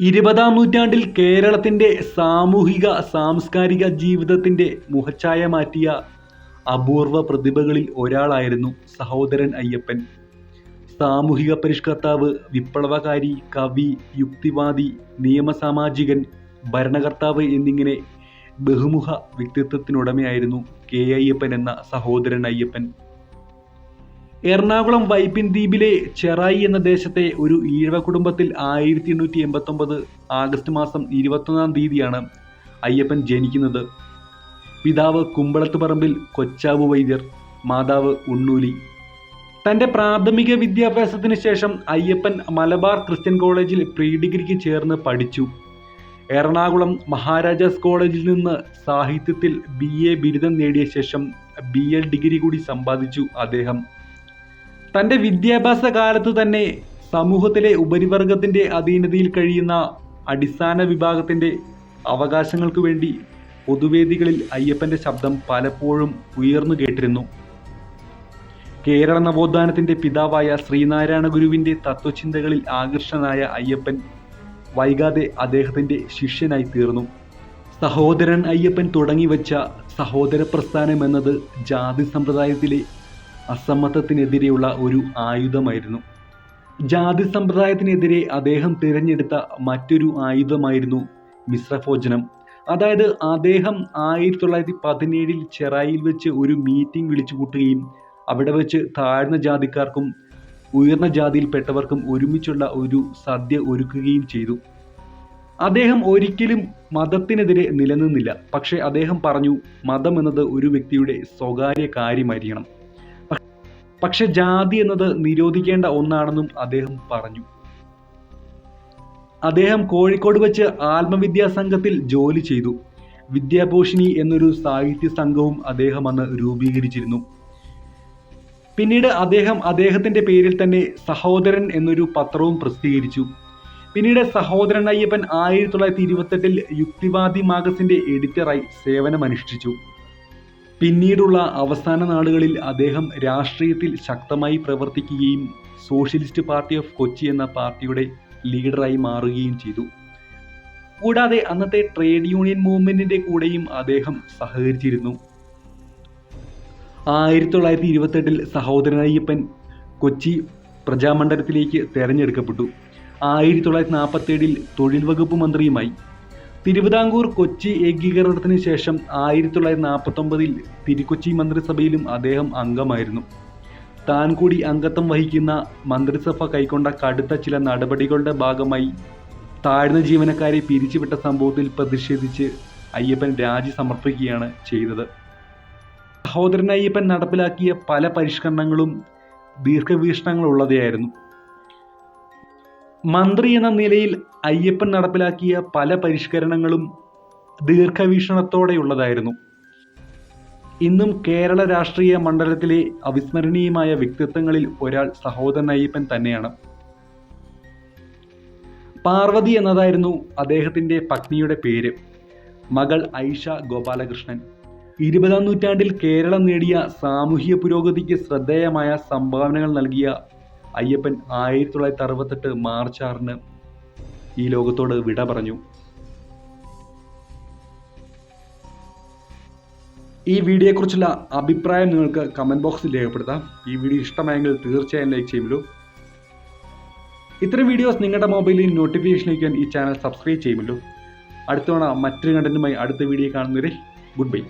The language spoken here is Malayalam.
ഇരുപതാം നൂറ്റാണ്ടിൽ കേരളത്തിന്റെ സാമൂഹിക സാംസ്കാരിക ജീവിതത്തിന്റെ മുഖച്ഛായ മാറ്റിയ അപൂർവ പ്രതിഭകളിൽ ഒരാളായിരുന്നു സഹോദരൻ അയ്യപ്പൻ. സാമൂഹിക പരിഷ്കർത്താവ് വിപ്ലവകാരി കവി യുക്തിവാദി നിയമസാമാജികൻ ഭരണകർത്താവ് എന്നിങ്ങനെ ബഹുമുഖ വ്യക്തിത്വത്തിനുടമയായിരുന്നു കെ അയ്യപ്പൻ എന്ന സഹോദരൻ അയ്യപ്പൻ. എറണാകുളം വൈപ്പിൻ ദ്വീപിലെ ചെറായി എന്ന ദേശത്തെ ഒരു ഈഴവ കുടുംബത്തിൽ ആയിരത്തി എണ്ണൂറ്റി എൺപത്തൊമ്പത് ആഗസ്റ്റ് മാസം ഇരുപത്തൊന്നാം തീയതിയാണ് അയ്യപ്പൻ ജനിക്കുന്നത്. പിതാവ് കുമ്പളത്ത് പറമ്പിൽ കൊച്ചാവു വൈദ്യർ മാതാവ് ഉണ്ണൂലി. തന്റെ പ്രാഥമിക വിദ്യാഭ്യാസത്തിന് ശേഷം അയ്യപ്പൻ മലബാർ ക്രിസ്ത്യൻ കോളേജിൽ പ്രീ ഡിഗ്രിക്ക് ചേർന്ന് പഠിച്ചു. എറണാകുളം മഹാരാജാസ് കോളേജിൽ നിന്ന് സാഹിത്യത്തിൽ ബി എ ബിരുദം നേടിയ ശേഷം ബി എൽ ഡിഗ്രി കൂടി സമ്പാദിച്ചു അദ്ദേഹം. തന്റെ വിദ്യാഭ്യാസ കാലത്ത് തന്നെ സമൂഹത്തിലെ ഉപരിവർഗത്തിന്റെ അധീനതയിൽ കഴിയുന്ന അടിസ്ഥാന വിഭാഗത്തിന്റെ അവകാശങ്ങൾക്ക് വേണ്ടി പൊതുവേദികളിൽ അയ്യപ്പന്റെ ശബ്ദം പലപ്പോഴും ഉയർന്നു കേട്ടിരുന്നു. കേരള നവോത്ഥാനത്തിന്റെ പിതാവായ ശ്രീനാരായണ ഗുരുവിന്റെ തത്വചിന്തകളിൽ ആകർഷനായ അയ്യപ്പൻ വൈകാതെ അദ്ദേഹത്തിന്റെ ശിഷ്യനായി തീർന്നു. സഹോദരൻ അയ്യപ്പൻ തുടങ്ങി വച്ച സഹോദര പ്രസ്ഥാനം എന്നത് ജാതി സമ്പ്രദായത്തിലെ അസമ്മതത്തിനെതിരെയുള്ള ഒരു ആയുധമായിരുന്നു. ജാതി സമ്പ്രദായത്തിനെതിരെ അദ്ദേഹം തിരഞ്ഞെടുത്ത മറ്റൊരു ആയുധമായിരുന്നു മിശ്രഭോജനം. അതായത് അദ്ദേഹം ആയിരത്തി തൊള്ളായിരത്തി പതിനേഴിൽ ചെറായിൽ വെച്ച് ഒരു മീറ്റിംഗ് വിളിച്ചു കൂട്ടുകയും അവിടെ വെച്ച് താഴ്ന്ന ജാതിക്കാർക്കും ഉയർന്ന ജാതിയിൽപ്പെട്ടവർക്കും ഒരുമിച്ചുള്ള ഒരു സദ്യ ഒരുക്കുകയും ചെയ്തു. അദ്ദേഹം ഒരിക്കലും മതത്തിനെതിരെ നിലനിന്നില്ല. പക്ഷേ അദ്ദേഹം പറഞ്ഞു മതം എന്നത് ഒരു വ്യക്തിയുടെ സ്വകാര്യ കാര്യമായിരിക്കണം. പക്ഷെ ജാതി എന്നത് നിരോധിക്കേണ്ട ഒന്നാണെന്നും അദ്ദേഹം പറഞ്ഞു. അദ്ദേഹം കോഴിക്കോട് വെച്ച് ആത്മവിദ്യാ സംഘത്തിൽ ജോലി ചെയ്തു. വിദ്യാഭൂഷണി എന്നൊരു സാഹിത്യ സംഘവും അദ്ദേഹം അന്ന് രൂപീകരിച്ചിരുന്നു. പിന്നീട് അദ്ദേഹം അദ്ദേഹത്തിന്റെ പേരിൽ തന്നെ സഹോദരൻ എന്നൊരു പത്രവും പ്രസിദ്ധീകരിച്ചു. പിന്നീട് സഹോദരൻ അയ്യപ്പൻ ആയിരത്തി തൊള്ളായിരത്തി ഇരുപത്തെട്ടിൽ യുക്തിവാദി മാഗസിന്റെ എഡിറ്ററായി സേവനമനുഷ്ഠിച്ചു. പിന്നീടുള്ള അവസാന നാളുകളിൽ അദ്ദേഹം രാഷ്ട്രീയത്തിൽ ശക്തമായി പ്രവർത്തിക്കുകയും സോഷ്യലിസ്റ്റ് പാർട്ടി ഓഫ് കൊച്ചി എന്ന പാർട്ടിയുടെ ലീഡറായി മാറുകയും ചെയ്തു. കൂടാതെ അന്നത്തെ ട്രേഡ് യൂണിയൻ മൂവ്മെന്റിന്റെ കൂടെയും അദ്ദേഹം സഹകരിച്ചിരുന്നു. ആയിരത്തി തൊള്ളായിരത്തി ഇരുപത്തെട്ടിൽ സഹോദരനയ്യപ്പൻ കൊച്ചി പ്രജാമണ്ഡലത്തിലേക്ക് തെരഞ്ഞെടുക്കപ്പെട്ടു. ആയിരത്തി തൊള്ളായിരത്തി നാൽപ്പത്തേഴിൽ തൊഴിൽ വകുപ്പ് മന്ത്രിയുമായി. തിരുവിതാംകൂർ കൊച്ചി ഏകീകരണത്തിന് ശേഷം ആയിരത്തി തൊള്ളായിരത്തി നാൽപ്പത്തൊമ്പതിൽ തിരുക്കൊച്ചി മന്ത്രിസഭയിലും അദ്ദേഹം അംഗമായിരുന്നു. താൻ കൂടി അംഗത്വം വഹിക്കുന്ന മന്ത്രിസഭ കൈക്കൊണ്ട കടുത്ത ചില നടപടികളുടെ ഭാഗമായി താഴ്ന്ന ജീവനക്കാരെ പിരിച്ചുവിട്ട സംഭവത്തിൽ പ്രതിഷേധിച്ച് അയ്യപ്പൻ രാജി സമർപ്പിക്കുകയാണ് ചെയ്തത്. സഹോദരൻ അയ്യപ്പൻ നടപ്പിലാക്കിയ പല പരിഷ്കരണങ്ങളും ദീർഘവീക്ഷണങ്ങളുള്ളതായിരുന്നു മന്ത്രി എന്ന നിലയിൽ അയ്യപ്പൻ നടപ്പിലാക്കിയ പല പരിഷ്കരണങ്ങളും ദീർഘവീക്ഷണത്തോടെയുള്ളതായിരുന്നു. ഇന്നും കേരള രാഷ്ട്രീയ മണ്ഡലത്തിലെ അവിസ്മരണീയമായ വ്യക്തിത്വങ്ങളിൽ ഒരാൾ സഹോദരൻ അയ്യപ്പൻ തന്നെയാണ്. പാർവതി എന്നതായിരുന്നു അദ്ദേഹത്തിന്റെ പത്നിയുടെ പേര്. മകൾ ഐഷ ഗോപാലകൃഷ്ണൻ. ഇരുപതാം നൂറ്റാണ്ടിൽ കേരളം നേടിയ സാമൂഹിക പുരോഗതിക്ക് ശ്രദ്ധേയമായ സംഭാവനകൾ നൽകിയ അയ്യപ്പൻ ആയിരത്തി തൊള്ളായിരത്തി അറുപത്തെട്ട് മാർച്ച് ആറിന് ഈ ലോകത്തോട് വിട പറഞ്ഞു. ഈ വീഡിയോയെക്കുറിച്ചുള്ള അഭിപ്രായം നിങ്ങൾക്ക് കമന്റ് ബോക്സിൽ രേഖപ്പെടുത്താം. ഈ വീഡിയോ ഇഷ്ടമായെങ്കിൽ തീർച്ചയായും ലൈക്ക് ചെയ്യുമല്ലോ. ഇത്തരം വീഡിയോസ് നിങ്ങളുടെ മൊബൈലിൽ നോട്ടിഫിക്കേഷൻ അയക്കാൻ ഈ ചാനൽ സബ്സ്ക്രൈബ് ചെയ്യുമല്ലോ. അടുത്തവണ മറ്റൊരു കണ്ടന്റുമായി അടുത്ത വീഡിയോ കാണുന്നവരെ ഗുഡ് ബൈ